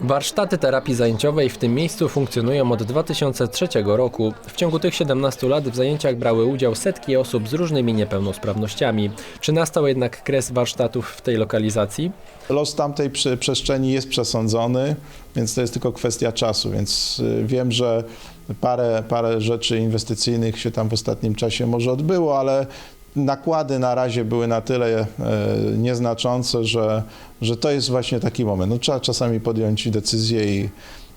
Warsztaty terapii zajęciowej w tym miejscu funkcjonują od 2003 roku. W ciągu tych 17 lat w zajęciach brały udział setki osób z różnymi niepełnosprawnościami. Czy nastał jednak kres warsztatów w tej lokalizacji? Los tamtej przestrzeni jest przesądzony, więc to jest tylko kwestia czasu. Więc y, wiem, że parę, parę rzeczy inwestycyjnych się tam w ostatnim czasie może odbyło, ale nakłady na razie były na tyle e, nieznaczące, że, że to jest właśnie taki moment. No, trzeba czasami podjąć decyzję i,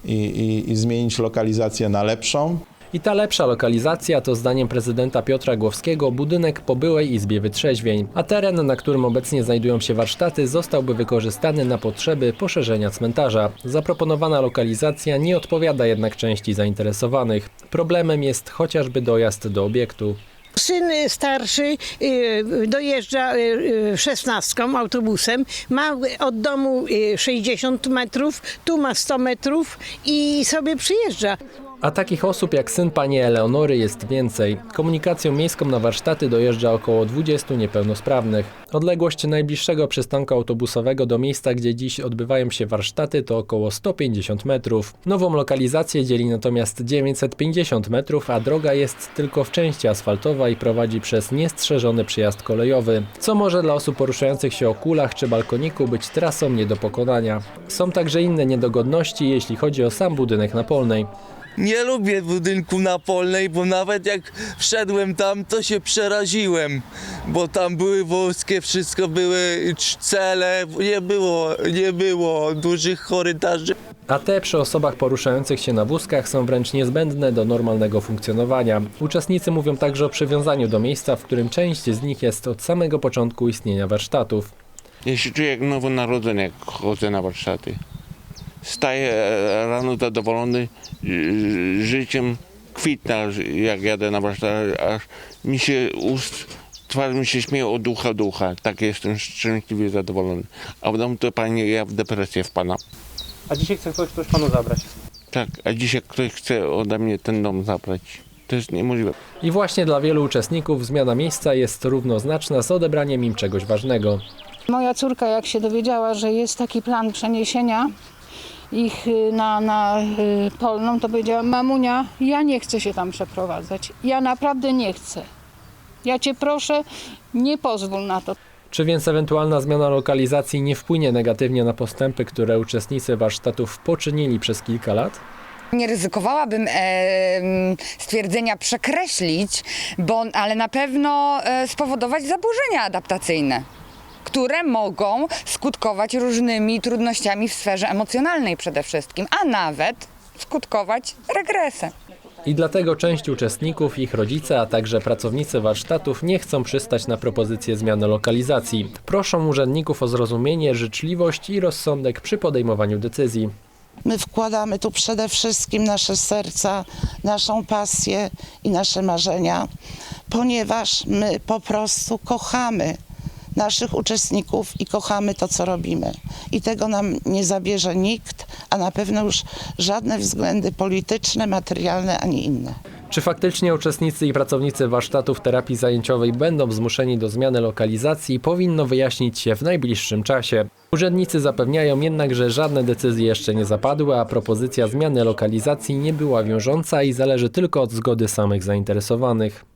i, i, i zmienić lokalizację na lepszą. I ta lepsza lokalizacja to zdaniem prezydenta Piotra Głowskiego budynek po byłej Izbie Wytrzeźwień, a teren, na którym obecnie znajdują się warsztaty, zostałby wykorzystany na potrzeby poszerzenia cmentarza. Zaproponowana lokalizacja nie odpowiada jednak części zainteresowanych. Problemem jest chociażby dojazd do obiektu. Syn y, starszy y, dojeżdża y, szesnastką autobusem, ma od domu y, 60 metrów, tu ma 100 metrów i sobie przyjeżdża. A takich osób jak syn pani Eleonory jest więcej. Komunikacją miejską na warsztaty dojeżdża około 20 niepełnosprawnych. Odległość najbliższego przystanku autobusowego do miejsca, gdzie dziś odbywają się warsztaty to około 150 metrów. Nową lokalizację dzieli natomiast 950 metrów, a droga jest tylko w części i prowadzi przez niestrzeżony przyjazd kolejowy, co może dla osób poruszających się o kulach czy balkoniku być trasą nie do pokonania. Są także inne niedogodności, jeśli chodzi o sam budynek na Polnej. Nie lubię budynku na Polnej, bo nawet jak wszedłem tam, to się przeraziłem, bo tam były włoskie, wszystko były cele, nie było, nie było dużych korytarzy. A te przy osobach poruszających się na wózkach są wręcz niezbędne do normalnego funkcjonowania. Uczestnicy mówią także o przywiązaniu do miejsca, w którym część z nich jest od samego początku istnienia warsztatów. Ja się czuję jak nowonarodzony, jak chodzę na warsztaty. Staję rano zadowolony życiem, kwitna, jak jadę na warsztaty, aż mi się ust, twarz mi się śmieje od ducha do ucha. Tak jestem szczęśliwie zadowolony. A w domu to pani, ja w depresję wpadam. A dzisiaj chce ktoś coś panu zabrać. Tak, a dzisiaj ktoś chce ode mnie ten dom zabrać. To jest niemożliwe. I właśnie dla wielu uczestników zmiana miejsca jest równoznaczna z odebraniem im czegoś ważnego. Moja córka, jak się dowiedziała, że jest taki plan przeniesienia ich y, na, na y, Polną, to powiedziała, mamunia, ja nie chcę się tam przeprowadzać. Ja naprawdę nie chcę. Ja cię proszę, nie pozwól na to. Czy więc ewentualna zmiana lokalizacji nie wpłynie negatywnie na postępy, które uczestnicy warsztatów poczynili przez kilka lat? Nie ryzykowałabym e, stwierdzenia przekreślić, bo, ale na pewno e, spowodować zaburzenia adaptacyjne, które mogą skutkować różnymi trudnościami w sferze emocjonalnej przede wszystkim, a nawet skutkować regresem. I dlatego część uczestników, ich rodzice, a także pracownicy warsztatów nie chcą przystać na propozycję zmiany lokalizacji. Proszą urzędników o zrozumienie, życzliwość i rozsądek przy podejmowaniu decyzji. My wkładamy tu przede wszystkim nasze serca, naszą pasję i nasze marzenia, ponieważ my po prostu kochamy naszych uczestników i kochamy to, co robimy. I tego nam nie zabierze nikt, a na pewno już żadne względy polityczne, materialne ani inne. Czy faktycznie uczestnicy i pracownicy warsztatów terapii zajęciowej będą zmuszeni do zmiany lokalizacji, powinno wyjaśnić się w najbliższym czasie. Urzędnicy zapewniają jednak, że żadne decyzje jeszcze nie zapadły, a propozycja zmiany lokalizacji nie była wiążąca i zależy tylko od zgody samych zainteresowanych.